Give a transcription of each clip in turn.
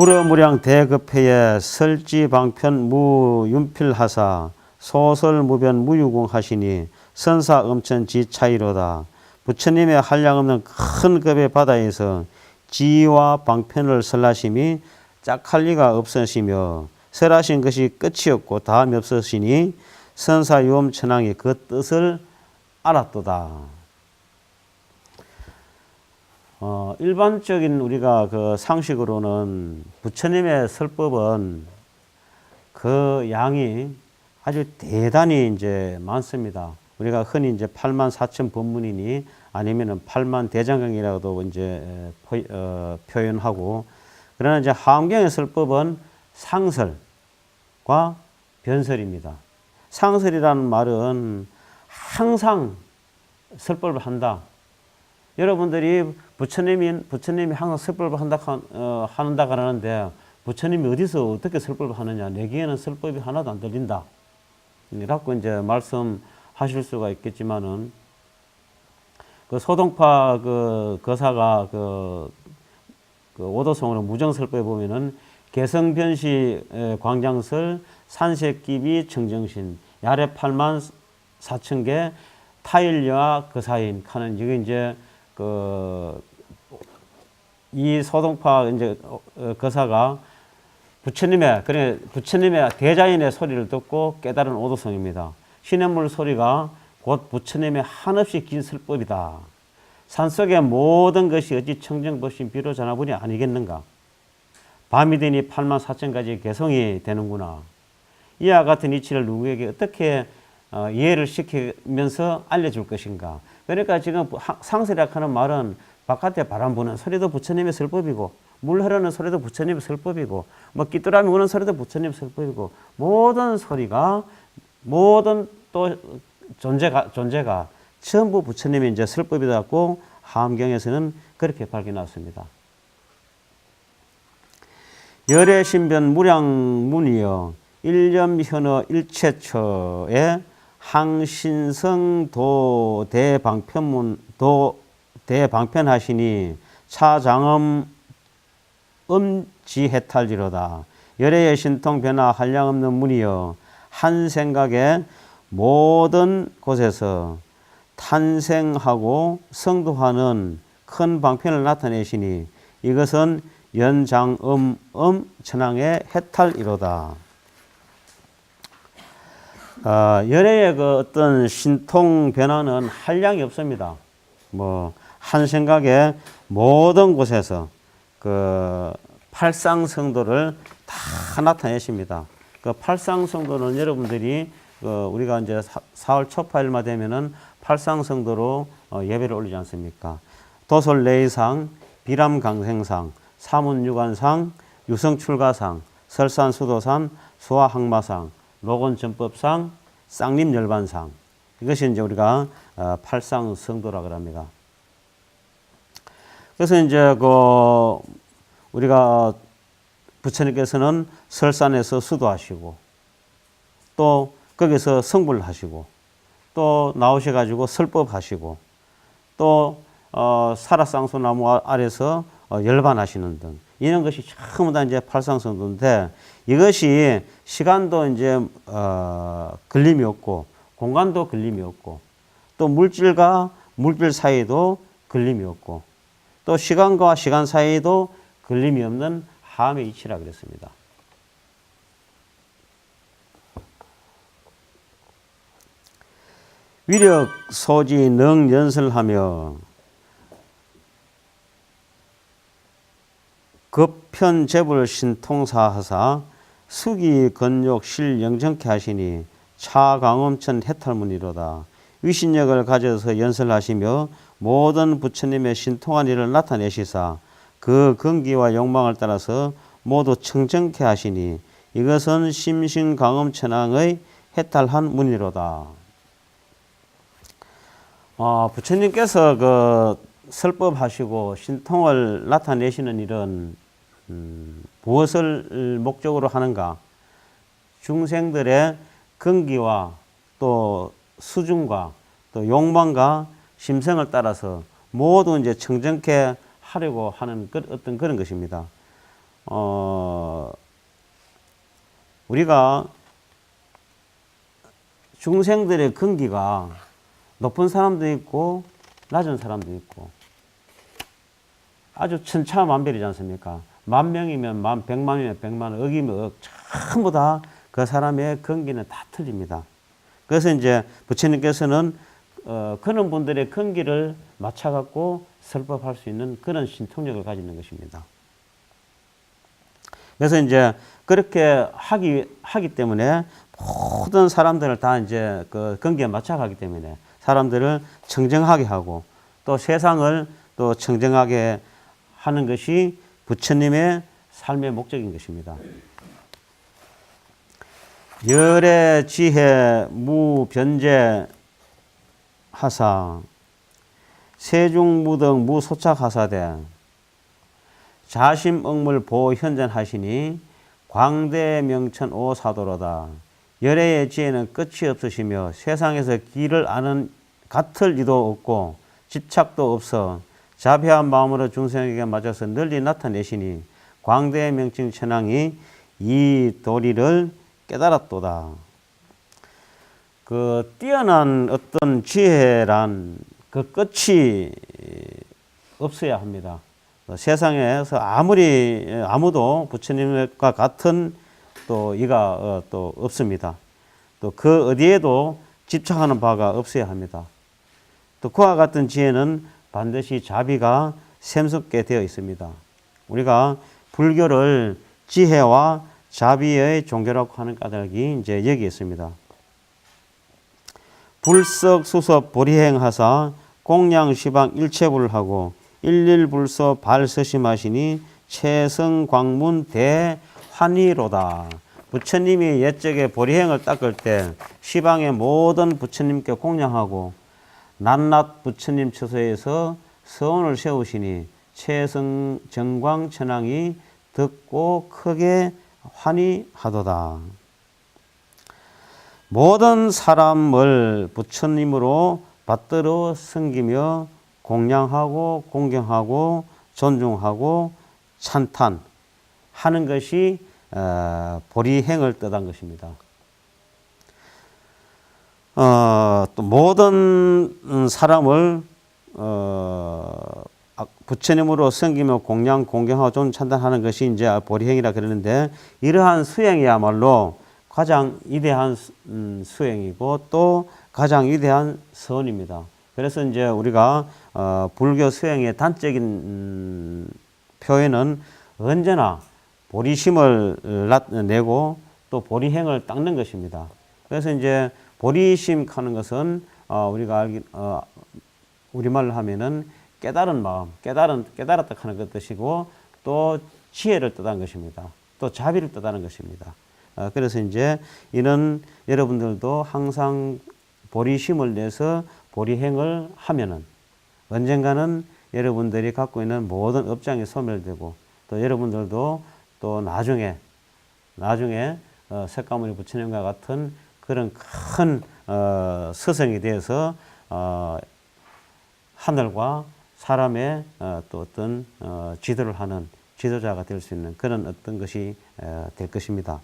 불어무량 대급회에 설지방편 무윤필하사 소설무변 무유공 하시니 선사음천 지 차이로다. 부처님의 한량없는 큰 급의 바다에서 지와 방편을 설하심이 짝할 리가 없으시며 설하신 것이 끝이 없고 다음이 없으시니 선사유엄 천왕이 그 뜻을 알았도다. 어, 일반적인 우리가 그 상식으로는 부처님의 설법은 그 양이 아주 대단히 이제 많습니다. 우리가 흔히 이제 8만 4천 법문이니 아니면은 8만 대장경이라고도 이제 포, 어, 표현하고 그러나 이제 하암경의 설법은 상설과 변설입니다. 상설이라는 말은 항상 설법을 한다. 여러분들이 부처님이 부처님이 항상 설법을 한다 어, 한다 그러는데 부처님이 어디서 어떻게 설법을 하느냐 내기에는 설법이 하나도 안 들린다. 이라고 이제 말씀하실 수가 있겠지만은 그 소동파 그 거사가 그, 그 오도성으로 무정설법에 보면은 개성변시 에, 광장설 산세끼비 청정신 야래 8만 4천 개 타일여와 그 사인 하는 이게 이제 그 이 소동파 이제 어, 어, 거사가 부처님의 그래 부처님의 대자인의 소리를 듣고 깨달은 오도성입니다. 시냇물 소리가 곧 부처님의 한없이 긴 설법이다. 산속의 모든 것이 어찌 청정법신 비로 전화분이 아니겠는가? 밤이 되니 8만 4천 가지 개성이 되는구나. 이와 같은 이치를 누구에게 어떻게 어, 이해를 시키면서 알려줄 것인가? 그러니까 지금 상설이라 하는 말은 바깥에 바람 부는 소리도 부처님의 설법이고 물 흐르는 소리도 부처님의 설법이고 뭐 귀뚜라미 우는 소리도 부처님의 설법이고 모든 소리가 모든 또 존재가 존재가 전부 부처님의 이제 설법이라고 하암경에서는 그렇게 밝혀놨습니다. 열애신변 무량문이여 일념현어 일체처에 항신성 도 대방편문 도 대방편하시니 차장엄 음지해탈지로다 열애의 신통 변화 한량 없는 문이여 한 생각에 모든 곳에서 탄생하고 성도하는 큰 방편을 나타내시니 이것은 연장음 음 천왕의 해탈이로다. 어, 열애의 그 어떤 신통 변화는 한량이 없습니다. 뭐, 한 생각에 모든 곳에서 그 팔상성도를 다 나타내십니다. 그 팔상성도는 여러분들이 그 우리가 이제 4월 초파일마 되면은 팔상성도로 어, 예배를 올리지 않습니까? 도솔레이상, 비람강생상, 사문유관상, 유성출가상, 설산수도산, 수화항마상, 로건전법상, 쌍림열반상 이것이 이제 우리가 어, 팔상 성도라 그럽니다. 그래서 이제 그 우리가 부처님께서는 설산에서 수도하시고 또 거기서 성불 하시고 또 나오셔 가지고 설법 하시고 또 어, 사라쌍수 나무 아래서 어, 열반하시는 등 이런 것이 전부 다 이제 팔상성도인데 이것이 시간도 이제 어, 걸림이 없고 공간도 걸림이 없고 또 물질과 물질 사이도 걸림이 없고 또 시간과 시간 사이도 걸림이 없는 함의 이치라 그랬습니다. 위력 소지 능 연설하며 급편 재불 신통사하사 수기 건욕 실 영정케 하시니 차강엄천 해탈문이로다. 위신력을 가져서 연설하시며 모든 부처님의 신통한 일을 나타내시사 그 근기와 욕망을 따라서 모두 청정케 하시니 이것은 심신강엄천왕의 해탈한 문이로다. 어, 부처님께서 그 설법하시고 신통을 나타내시는 일은 음, 무엇을 목적으로 하는가? 중생들의 근기와 또 수준과 또 욕망과 심성을 따라서 모두 이제 청정케 하려고 하는 그, 어떤 그런 것입니다. 어, 우리가 중생들의 근기가 높은 사람도 있고 낮은 사람도 있고 아주 천차만별이지 않습니까? 만 명이면 만, 백만이면 백만, 억이면 억, 전부 다 그 사람의 근기는 다 틀립니다. 그래서 이제 부처님께서는 어, 그런 분들의 근기를 맞춰갖고 설법할 수 있는 그런 신통력을 가지는 것입니다. 그래서 이제 그렇게 하기 하기 때문에 모든 사람들을 다 이제 그 근기에 맞춰가기 때문에 사람들을 청정하게 하고 또 세상을 또 청정하게 하는 것이 부처님의 삶의 목적인 것입니다. 열의 지혜 무변제 하사 세중무등 무소착하사대 자심억물 보현전하시니 광대명천 오사도로다. 열애의 지혜는 끝이 없으시며 세상에서 길을 아는 같을 리도 없고 집착도 없어 자비한 마음으로 중생에게 맞아서 널리 나타내시니 광대의 명칭 천왕이 이 도리를 깨달았도다. 그 뛰어난 어떤 지혜란 그 끝이 없어야 합니다. 세상에서 아무리 아무도 부처님과 같은 또 이가 어, 또 없습니다. 또 그 어디에도 집착하는 바가 없어야 합니다. 또 그와 같은 지혜는 반드시 자비가 샘솟게 되어 있습니다. 우리가 불교를 지혜와 자비의 종교라고 하는 까닭이 이제 여기 있습니다. 불석 수섭 보리행하사 공양 시방 일체불하고 일일불서 발서심하시니 최성광문 대환희로다. 부처님이 옛적에 보리행을 닦을 때 시방의 모든 부처님께 공양하고 낱낱 부처님 처소에서 서원을 세우시니 최성 정광 천왕이 듣고 크게 환희하도다. 모든 사람을 부처님으로 받들어 섬기며 공양하고 공경하고 존중하고 찬탄하는 것이 어, 보리행을 뜻한 것입니다. 어, 또 모든 사람을 어, 아, 부처님으로 섬기며 공양 공경하고 존 찬탄하는 것이 이제 보리행이라 그러는데 이러한 수행이야말로 가장 위대한 음, 수행이고 또 가장 위대한 선입니다. 그래서 이제 우리가 어, 불교 수행의 단적인 음, 표현은 언제나 보리심을 내고 또 보리행을 닦는 것입니다. 그래서 이제 보리심 하는 것은 어, 우리가 알기 어, 우리말로 하면은 깨달은 마음, 깨달은 깨달았다 하는 것 뜻이고 또 지혜를 뜻하는 것입니다. 또 자비를 뜻하는 것입니다. 어, 그래서 이제 이는 여러분들도 항상 보리심을 내서 보리행을 하면은 언젠가는 여러분들이 갖고 있는 모든 업장이 소멸되고 또 여러분들도 또 나중에 나중에 어, 색가모니 부처님과 같은 그런 큰 어, 스승이 되어서 어, 하늘과 사람의 어, 또 어떤 어, 지도를 하는 지도자가 될 수 있는 그런 어떤 것이 에, 될 것입니다.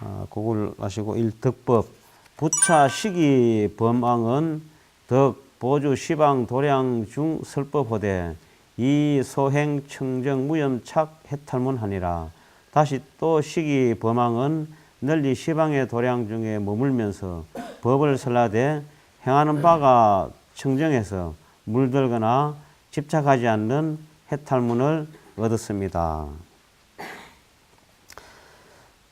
아, 그걸 아시고 일덕법. 부차 시기 범왕은 덕 보주 시방 도량 중 설법호대. 이 소행 청정 무염착 해탈문하니라. 다시 또 시기 범왕은 널리 시방의 도량 중에 머물면서 법을 설라되 행하는 바가 청정해서 물들거나 집착하지 않는 해탈문을 얻었습니다.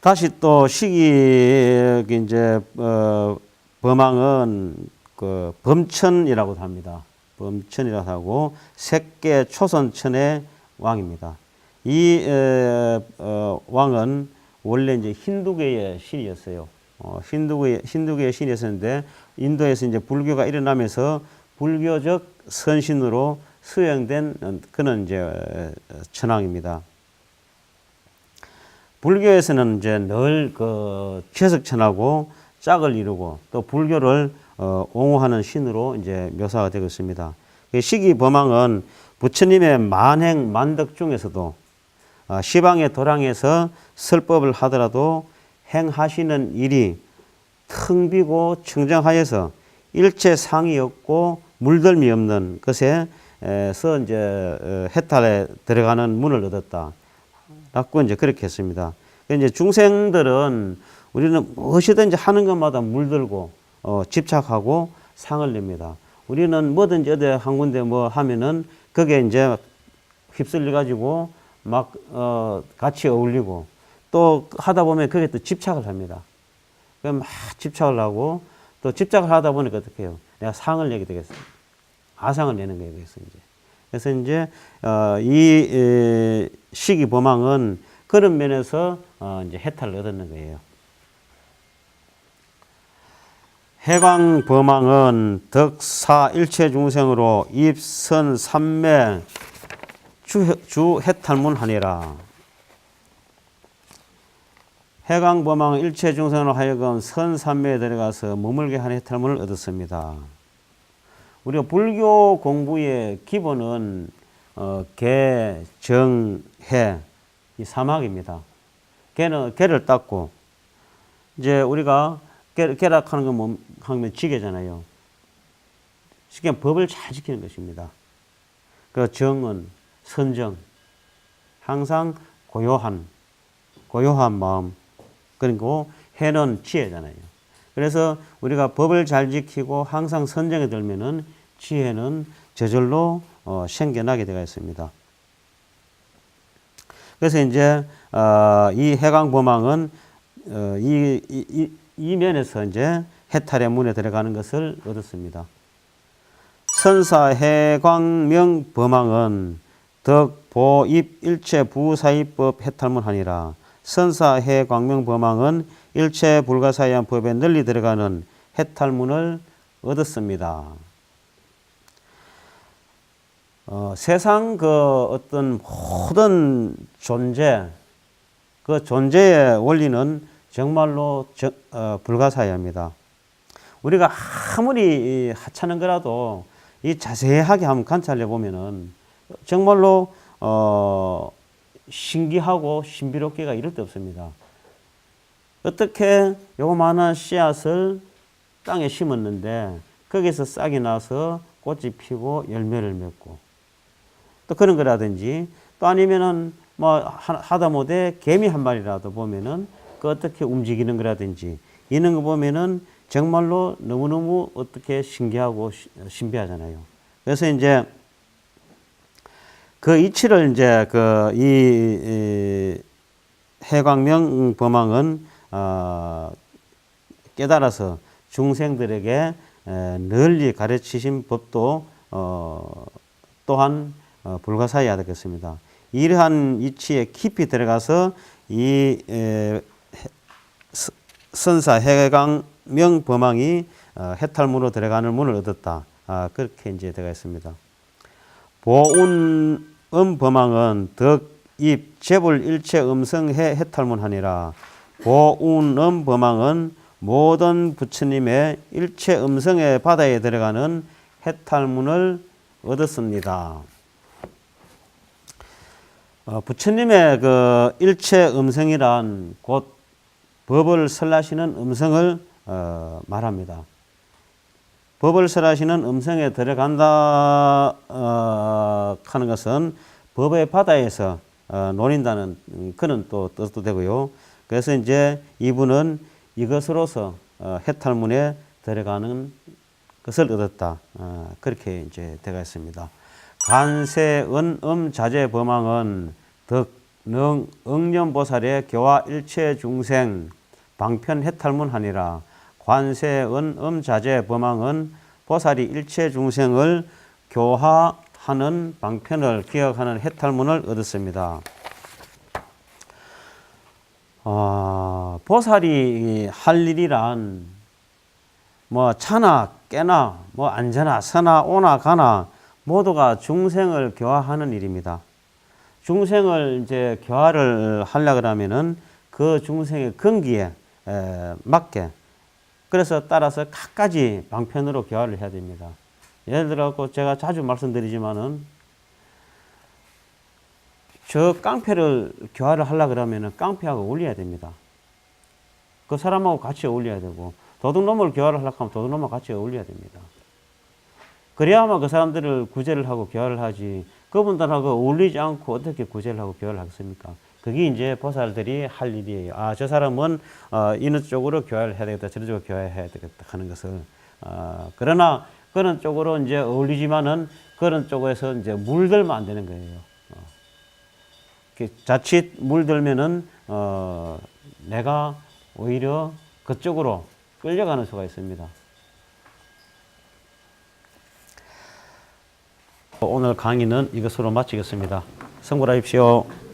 다시 또 시기 이제 어, 범왕은 그 범천이라고 합니다. 범천이라고 하고 색계 초선천의 왕입니다. 이 에, 어, 왕은 원래 이제 힌두교의 신이었어요. 어, 힌두교의 힌두교의 신이었는데 인도에서 이제 불교가 일어나면서 불교적 선신으로 수행된 그런 이제 어, 천왕입니다. 불교에서는 이제 늘 그 최석천하고 짝을 이루고 또 불교를 어, 옹호하는 신으로 이제 묘사가 되고 있습니다. 이 시기 범왕은 부처님의 만행 만덕 중에서도 어, 시방의 도량에서 설법을 하더라도 행하시는 일이 텅 비고 청정하여서 일체 상이 없고 물들미 없는 것에서 이제 어, 해탈에 들어가는 문을 얻었다. 라고 이제 그렇게 했습니다. 이제 중생들은 우리는 무엇이든지 하는 것마다 물들고 어, 집착하고 상을 냅니다. 우리는 뭐든지 어디 한 군데 뭐 하면은 그게 이제 휩쓸려 가지고 막 어, 같이 어울리고 또 하다 보면 그게 또 집착을 합니다. 그럼 막 집착을 하고 또 집착을 하다 보니까 어떻게 해요? 내가 상을 내게 되겠어요. 아상을 내는 거예요. 그래서 이제. 그래서 이제 어, 이 에, 시기 범왕은 그런 면에서 어, 이제 해탈을 얻는 거예요. 해광 범왕은 덕사 일체 중생으로 입선 삼매 주, 주 해탈문 하니라. 해광 범왕은 일체 중생으로 하여금 선삼매에 들어가서 머물게 하는 해탈문을 얻었습니다. 우리가 불교 공부의 기본은 어, 개, 정, 해, 이 사막입니다. 개는 개를 닦고 이제 우리가 개, 개락하는 건 뭐, 하면 지게잖아요. 쉽게 법을 잘 지키는 것입니다. 그 정은 선정, 항상 고요한, 고요한 마음, 그리고 해는 지혜잖아요. 그래서 우리가 법을 잘 지키고 항상 선정에 들면은 지혜는 저절로 어, 생겨나게 되어 있습니다. 그래서 이제 어, 이 해강 범왕은 어, 이, 이, 이, 이 면에서 이제 해탈의 문에 들어가는 것을 얻었습니다. 선사 해광명 범왕은 덕, 보, 입, 일체, 부사이법 해탈문 하니라. 선사 해 광명 범왕은 일체 불가사의한 법에 널리 들어가는 해탈문을 얻었습니다. 어, 세상 그 어떤 모든 존재, 그 존재의 원리는 정말로 저, 어, 불가사의합니다. 우리가 아무리 하찮은 거라도 이 자세하게 한번 관찰해 보면은 정말로 어, 신기하고 신비롭기가 이럴 데 없습니다. 어떻게 요만한 씨앗을 땅에 심었는데 거기서 싹이 나서 꽃이 피고 열매를 맺고 또 그런 거라든지 또 아니면은 뭐 하다 못해 개미 한 마리라도 보면은 그 어떻게 움직이는 거라든지 이런 거 보면은 정말로 너무너무 어떻게 신기하고 신비하잖아요. 그래서 이제 그 이치를 이제 그 이 해광명 범왕은 어, 깨달아서 중생들에게 에, 널리 가르치신 법도 어, 또한 어, 불가사의 하겠습니다. 이러한 이치에 깊이 들어가서 이 선사 해강 명 범왕이 어, 해탈문으로 들어가는 문을 얻었다. 아, 그렇게 이제 되어 있습니다. 보운 음 범왕은 덕, 입, 재불, 일체, 음성해 해탈문 하니라. 보운음 범왕은 모든 부처님의 일체 음성의 바다에 들어가는 해탈문을 얻었습니다. 어, 부처님의 그 일체 음성이란 곧 법을 설하시는 음성을 어, 말합니다. 법을 설하시는 음성에 들어간다 어, 하는 것은 법의 바다에서 어, 음, 그런 또 뜻도 되고요. 그래서 이제 이분은 이것으로서 어, 해탈문에 들어가는 것을 얻었다. 어, 그렇게 이제 되어 있습니다. 간세 은 음 자제 범왕은 덕능 응념보살의 교화 일체 중생 방편 해탈문하니라. 관세 은 음 자제 범왕은 보살이 일체 중생을 교화하는 방편을 기억하는 해탈문을 얻었습니다. 아, 보살이 할 일이란 뭐 차나 깨나 뭐 앉아나 서나 오나 가나 모두가 중생을 교화하는 일입니다. 중생을 이제 교화를 하려 그러면은 그 중생의 근기에 에, 맞게 그래서 따라서 각가지 방편으로 교화를 해야 됩니다. 예를 들어 제가 자주 말씀드리지만은 저 깡패를 교화를 하려 그러면은 깡패하고 어울려야 됩니다. 그 사람하고 같이 어울려야 되고 도둑놈을 교화를 하려고 하면 도둑놈하고 같이 어울려야 됩니다. 그래야만 그 사람들을 구제를 하고 교화를 하지 그분들하고 어울리지 않고 어떻게 구제를 하고 교화를 하겠습니까? 그게 이제 보살들이 할 일이에요. 아, 저 사람은 어, 이느 쪽으로 교화를 해야 되겠다, 저런 쪽으로 교화해야 되겠다 하는 것을. 어, 그러나 그런 쪽으로 이제 어울리지만은 그런 쪽에서 이제 물들면 안 되는 거예요. 어. 자칫 물들면은 어, 내가 오히려 그쪽으로 끌려가는 수가 있습니다. 오늘 강의는 이것으로 마치겠습니다. 성불하십시오.